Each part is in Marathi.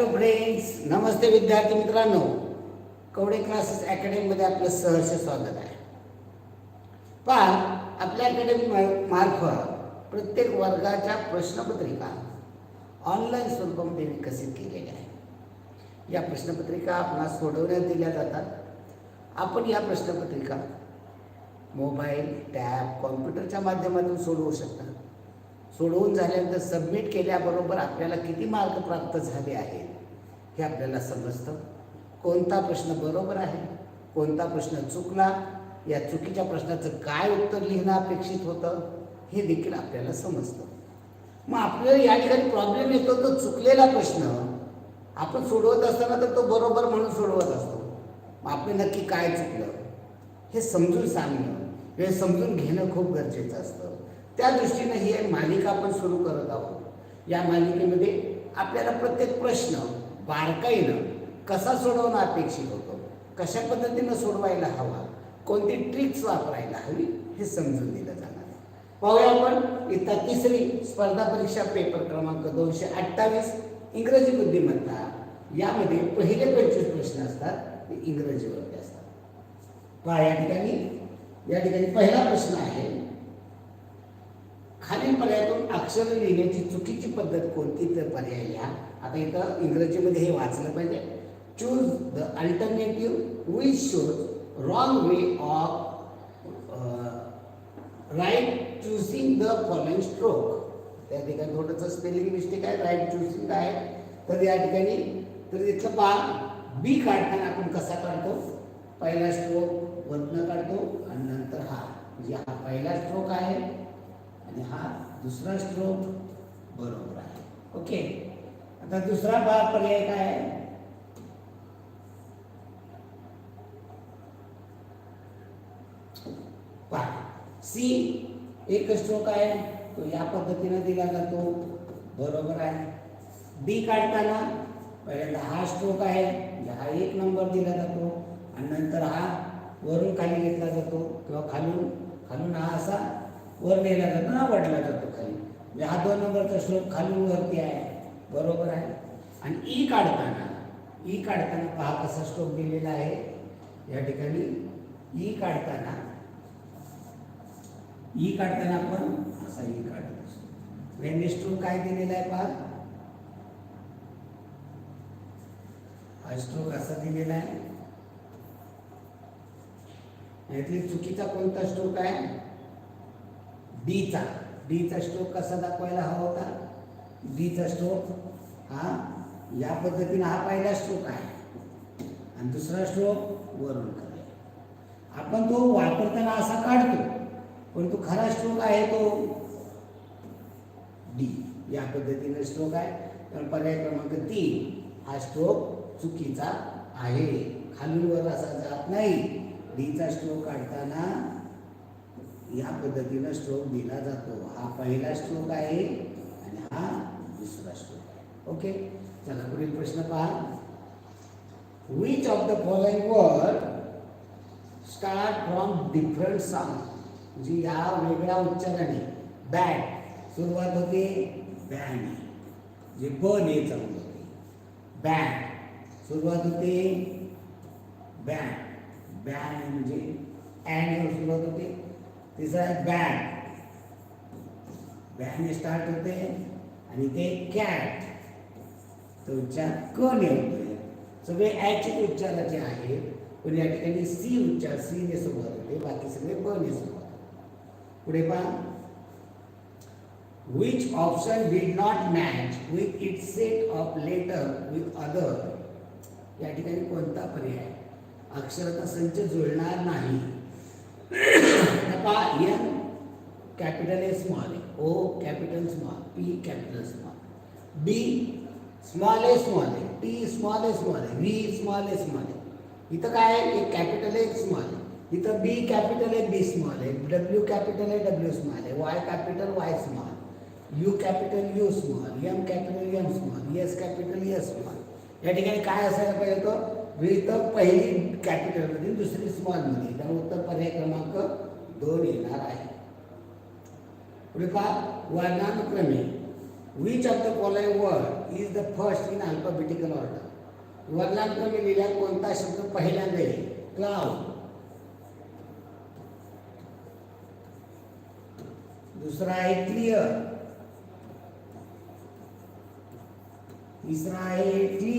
हॅलो फ्रेंड्स नमस्ते विद्यार्थी मित्रांनो. कवडे क्लासेस अकॅडमीमध्ये आपलं सहर्ष स्वागत आहे. पहा आपल्या अकॅडमी मार्फत प्रत्येक वर्गाच्या प्रश्नपत्रिका ऑनलाईन स्वरूपामध्ये विकसित केलेल्या आहे या प्रश्नपत्रिका आपणास सोडवण्यात दिल्या जातात. आपण या प्रश्नपत्रिका मोबाईल टॅब कॉम्प्युटरच्या माध्यमातून सोडवू शकता. सोडवून झाल्यानंतर सबमिट केल्याबरोबर आपल्याला किती मार्क प्राप्त झाले आहेत? हे आपल्याला समजतं. कोणता प्रश्न बरोबर आहे कोणता प्रश्न चुकला या चुकीच्या प्रश्नाचं काय उत्तर लिहिणं अपेक्षित होतं हे देखील आपल्याला समजतं. मग आपल्याला या ठिकाणी प्रॉब्लेम येतो तो चुकलेला प्रश्न. आपण सोडवत असताना तर तो बरोबर म्हणून सोडवत असतो. मग आपण नक्की काय चुकलं? हे समजून सांगणं हे समजून घेणं खूप गरजेचं असतं. त्या दृष्टीनं ही मालिका आपण सुरू करत आहोत. या मालिकेमध्ये आपल्याला प्रत्येक प्रश्न बारकाईनं कसा सोडवणं अपेक्षित होतं? कशा पद्धतीनं सोडवायला हवा? कोणती ट्रिक्स वापरायला हवी? हे समजून दिलं जाणार. आहे पाहूया आपण इथं तिसरी स्पर्धा परीक्षा पेपर क्रमांक दोनशे अठ्ठावीस इंग्रजी बुद्धिमत्ता. यामध्ये पहिले पंचवीस प्रश्न असतात ते इंग्रजीवरती असतात. पहा या ठिकाणी या ठिकाणी पहिला प्रश्न आहे खालील पर्यायातून अक्षर लिहिण्याची चुकीची पद्धत कोणती तर पर्याय लिहा. आता इथं इंग्रजीमध्ये हे वाचलं पाहिजे. Choose the alternative we shows wrong way of right choosing the following stroke त्या ठिकाणी थोडंसं स्पेलिंग मिस्टेक आहे. राईट चूसिंग आहे. तर या ठिकाणी तर इथलं पा बी काढताना आपण कसा काढतो? पहिला स्ट्रोक वरनं काढतो आणि नंतर हा. म्हणजे हा पहिला स्ट्रोक आहे. आणि हा दुसरा स्ट्रोक बरोबर आहे ओके आता दुसरा भाग पर्याय काय आहे सी एक स्ट्रोक आहे तो या पद्धतीने दिला जातो बरोबर आहे डी काढताना पहिल्यांदा हा स्ट्रोक आहे म्हणजे हा एक नंबर दिला जातो आणि नंतर हा वरून खाली घेतला जातो किंवा खालून? खालून हा असा वर नेला जातो ना वडला जातो खाली. म्हणजे हा दोन नंबरचा स्ट्रोक खालून वरती आहे. बरोबर आहे? आणि ई काढताना ई काढताना पहा कसा स्ट्रोक दिलेला आहे. या ठिकाणी ई काढताना ई काढताना आपण असा ई काढत. असतो स्ट्रोक काय दिलेला आहे पहा? हा स्ट्रोक असा दिलेला आहे. यातली चुकीचा कोणता स्ट्रोक आहे? डीचा. डीचा स्ट्रोक कसा दाखवायला हवा होता? डीचा स्ट्रोक हा या पद्धतीने हा पहिला स्ट्रोक आहे. आणि दुसरा स्ट्रोक वरून करायला आपण तो वापरताना असा काढतो पण तो खरा स्ट्रोक आहे तो डी. या पद्धतीने स्ट्रोक आहे. तर पर्याय क्रमांक तीन हा स्ट्रोक चुकीचा आहे. खालून वर असा जात नाही. डीचा स्ट्रोक काढताना या पद्धतीनं स्ट्रोक दिला जातो. हा पहिला स्ट्रोक आणि हा दुसरा स्ट्रोक आहे. ओके चला, पुढील प्रश्न पहा. Which of the following word start from different sound जी या वेगळ्या उच्चाराने. बॅट सुरुवात होते बॅन जे ब ने चालू होते. बॅट सुरुवात होते बॅन बॅन म्हणजे ॲन सुरुवात होते. तिसरा आहे बॅट बॅटने स्टार्ट होते आणि ते कॅट तो उच्चार क ने होतोय सगळे ॲचे उच्चाराचे आहेत पण या ठिकाणी सी उच्चार सी ने सुरुवात होते. बाकी सगळे ब ने सुरुवात पुढे पहा. Which option did not match with it set of letter with other या ठिकाणी कोणता पर्याय? अक्षराचा संच जुळणार नाही. पहा N capital A small A O capital small P capital small B small A small A T small A small A V small A small A इथं काय आहे? एक कॅपिटल ए स्मॉल आहे इथं बी कॅपिटल आहे बी स्मॉल आहे डब्ल्यू कॅपिटल आहे डब्ल्यू स्मॉल आहे Y capital Y small U capital U small M capital M small S capital S small या ठिकाणी पाहिजे होतं? इथं पहिली कॅपिटलमध्ये दुसरी स्मॉलमध्ये त्यामुळे उत्तर पर्याय क्रमांक दोन येणार आहे. पुढे पहा वर्णानुक्रमे. Which of the following word is the first in alphabetical order वर्णानुक्रमे लिहिल्या कोणता शब्द पहिल्यांदा येईल क्लाउड दुसरा आहे क्लिअर तिसरा आहे ट्री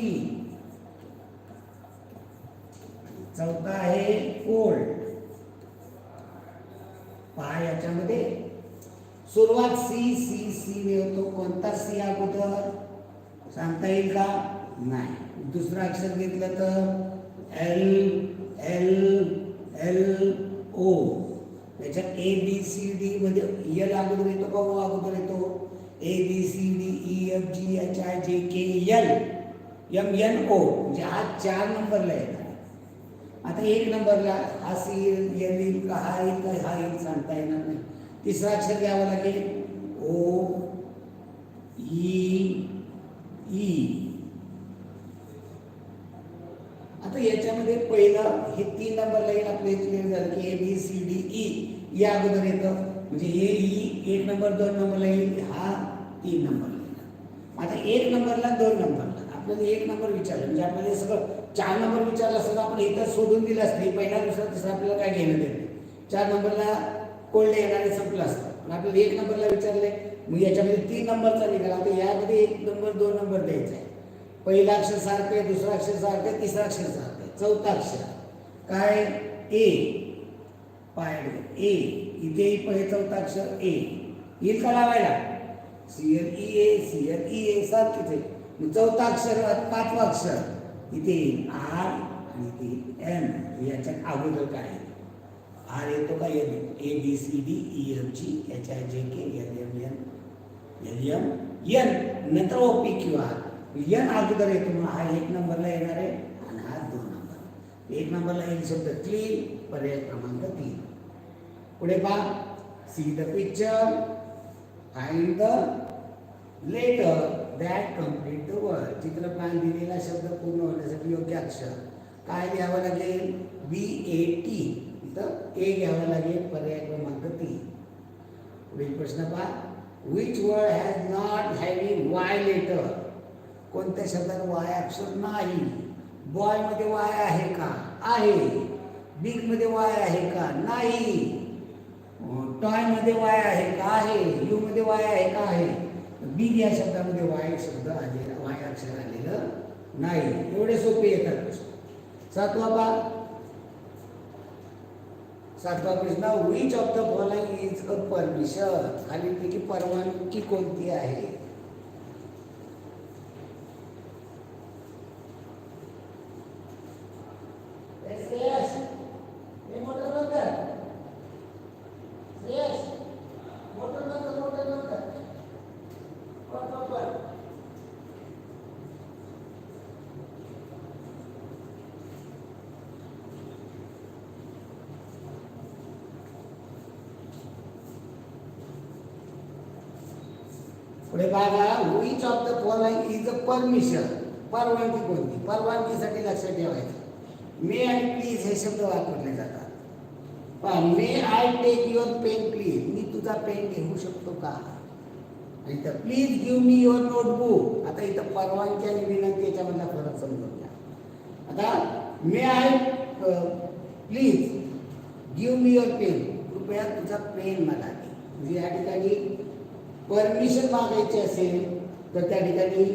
चौथा आहे कोल्ड पहा याच्यामध्ये सुरुवात सी सी सी ने होतो. कोणता सी अगोदर? सांगता येईल का? नाही. दुसरं अक्षर घेतलं तर एल एल एल, ओ. त्याच्यात ए, बी, सी, डी मध्ये अगोदर येतो का ओ अगोदर येतो? A, B, C, D, E, F, G, H, I, J, K L M, N, O. म्हणजे हा चार नंबरला येणार आता एक नंबरला हा सी येईल येईल का हा येईल का हा येईल सांगता येणार नाही. तिसरा अक्षर घ्यावं लागेल. O E E. आता याच्यामध्ये पहिलं हे तीन नंबरला येईल आपलं क्लिअर झालं की A B C D E या अगोदर येतं. म्हणजे हे ई एक नंबर दोन नंबरला येईल. हा तीन नंबरला येईल. आता एक नंबरला दोन नंबरला. आपल्याला एक नंबर विचारलं. म्हणजे आपल्याला सगळं चार नंबर विचारलं असतं तर आपण इथं सोडून दिलं असतं. पहिला दुसरा तिसरा आपल्याला काय घेणं देणं चार नंबरला कोल्डे येणारे संपलं असतं. पण आपल्याला एक नंबरला विचारले मग याच्यामध्ये तीन नंबरचा निघाला. आता यामध्ये एक नंबर दोन नंबर द्यायचा आहे. पहिला अक्षर सारखं आहे दुसरा अक्षर सारखं आहे तिसरा अक्षर सारखं आहे. चौथा अक्षर. काय? ए. पाय ए. इथेही पहिले चौथा अक्षर ए. येईल का लावायला? C L E A C L E A सारखीच आहे. मग चौथा अक्षर पाचवा अक्षर. इथे येईल आर आणि इथे एन याच्यात अगोदर काय आहे? आर येतो का? N. A B C D E F G H I J K L M N L M N. नंतर O P Q R. N अगोदर येतो मग हा एक नंबरला येणार आहे आणि हा दोन नंबर एक नंबरला येईल शब्द क्लीन पर्याय क्रमांक तीन. पुढे पहा. See the picture find the letter that complete the word चित्रपान दिलेला शब्द पूर्ण होण्यासाठी योग्य अक्षर. काय घ्यावं लागेल? बी ए टी इथं ए घ्यावं लागेल पर्याय क्रमांक तीन पुढील प्रश्न पहा. Which word has not having Y letter कोणत्या शब्दात वाय अक्षर नाही? बॉयमध्ये वाय आहे का? आहे. बिगमध्ये वाय आहे का? नाही. टॉयमध्ये वाय आहे का? आहे. यूमध्ये वाय आहे का? आहे. बिग या शब्दामध्ये वाय शब्द आलेला वाय अक्षर आलेलं नाही. एवढे सोपे येतात प्रश्न. सातवा बा सातवा प्रश्न which of the following is a permission खालीपैकी परवानगी कोणती आहे? पुढे बघा which of the following is a permission परवानगी कोणती? परवानगीसाठी लक्षात ठेवायचं. मे आणि प्लीज हे शब्द वापरले जातात. पहा may I take your pen please मी तुझा पेन घेऊ शकतो का? आणि इथं please give me your notebook आता इथं परवानगी आणि विनंती याच्यामधला फरक समजून घ्या. आता may I please give me your pen कृपया तुझा पेन मला दे. म्हणजे या ठिकाणी परमिशन मागायची असेल तर त्या ठिकाणी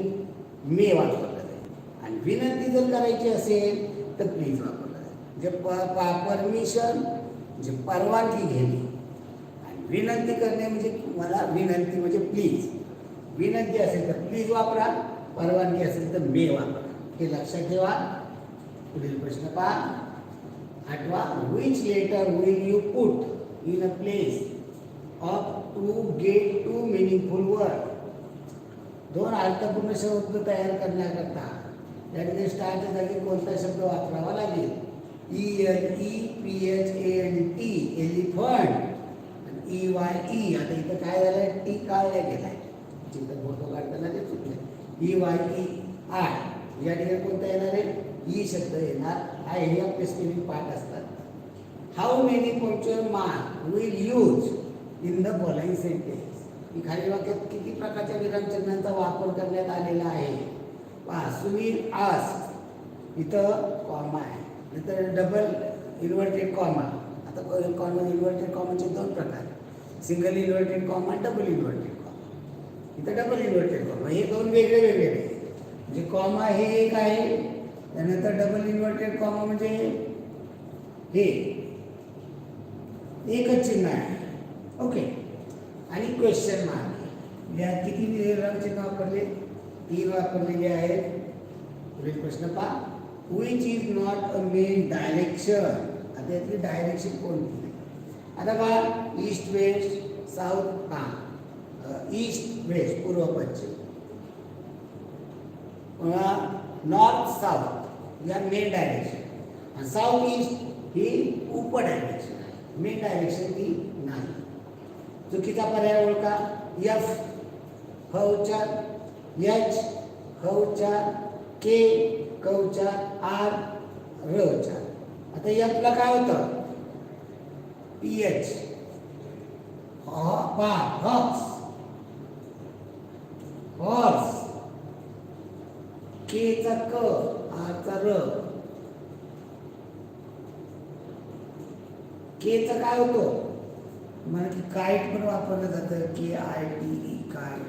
मे वापरलं जाईल. आणि विनंती जर करायची असेल तर प्लीज वापरलं जाईल. म्हणजे परमिशन म्हणजे परवानगी घेणे. आणि विनंती करणे म्हणजे मला विनंती म्हणजे प्लीज विनंती असेल तर प्लीज वापरा परवानगी असेल तर मे वापरा. हे लक्षात ठेवा. पुढील प्रश्न पहा. आठवा which letter will you put in a place of to get two meaningful word दोन अर्थपूर्ण शब्द तयार करण्याकरता त्या ठिकाणी स्टारच्या जागी कोणता शब्द वापरावा लागेल? E L E P H A N T elephant E Y E आता इथं काय टी काढल्या चिंतन फ़ोटो काढताना ते ई वाय ई आय या ठिकाणी कोणता येणार आहे? ई शब्द येणार हा आपले पाठ असतात. How many punctual mark will use in the following sentence की खालील वाक्यात किती प्रकारच्या विरामचिन्हांचा वापर करण्यात आलेला आहे? पहा सुनील आस इथं कॉमा आहे. नंतर डबल इन्व्हर्टेड कॉमा आता कॉमन इन्व्हर्टेड कॉमनचे दोन प्रकार. Single inverted comma double inverted comma इथं डबल इन्व्हर्टेड कॉमा हे दोन वेगळे वेगळे आहे म्हणजे कॉमा हे एक आहे त्यानंतर डबल इन्व्हर्टेड कॉमा म्हणजे हे. एकच चिन्ह आहे. ओके आणि क्वेश्चन मार्क या किती तीन वापरलेले आहेत पुढील प्रश्न पहा which is not a main direction आता डायरेक्शन कोणती आता ईस्ट वेस्ट साऊथ हा ईस्ट वेस्ट पूर्व, पश्चिम। नॉर्थ साऊथ या मेन डायरेक्शन साऊथ ईस्ट ही उप डायरेक्शन आहे मेन डायरेक्शन ती नाही। चुकीचा पर्याय ओळखा. यफ ह उच्चार यच ह उच्चार के क उच्चार आर र उच्चार आता यफला काय होतं पी एच पा हॉक्स हॉर्स केचा क आरचा र. केचं काय होतं? मला की काईट पण वापरलं जातं K I T E kite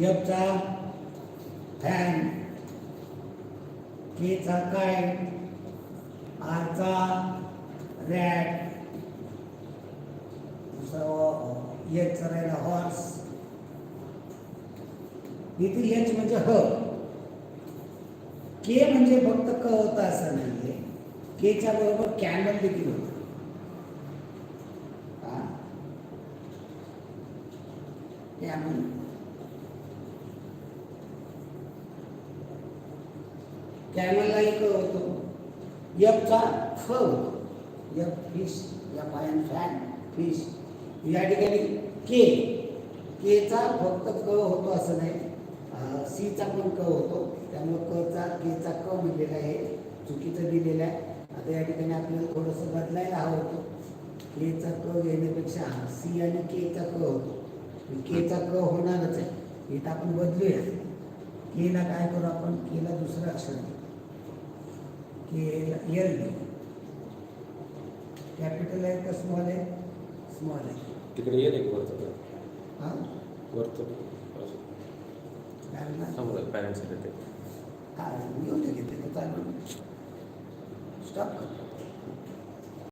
यपचा fan केचा काईट आरचा रॅट एचचा राहिला हॉर्स इथे एच म्हणजे ह. के म्हणजे फक्त क होता असं नाहीये. केच्या बरोबर कॅनल देखील होतं. कॅनल कॅमेलला एक होतो यपचा फ होतो यप फिश या पायान फॅन फिश या ठिकाणी के केचा फक्त क होतो असं नाही. सीचा पण क होतो. त्यामुळे कचा केचा क म्हणलेला आहे. चुकीचं दिलेलं आहे. आता या ठिकाणी आपल्याला थोडंसं बदलायला हवं होतं. केचा क घेण्यापेक्षा सी आणि केचा क होतो. केचा क होणारच आहे. इथं आपण बदलूया. केला काय करू आपण? केला दुसरं अक्षर घेऊ के एल घेऊ कॅपिटल आहे का स्मॉल आहे? स्मॉल आहे. तिकडे येईल एक वरचं हां? वरचं? समोर पॅरेंट्स येते हा मी होते घेतले चालू. स्टॉप कर.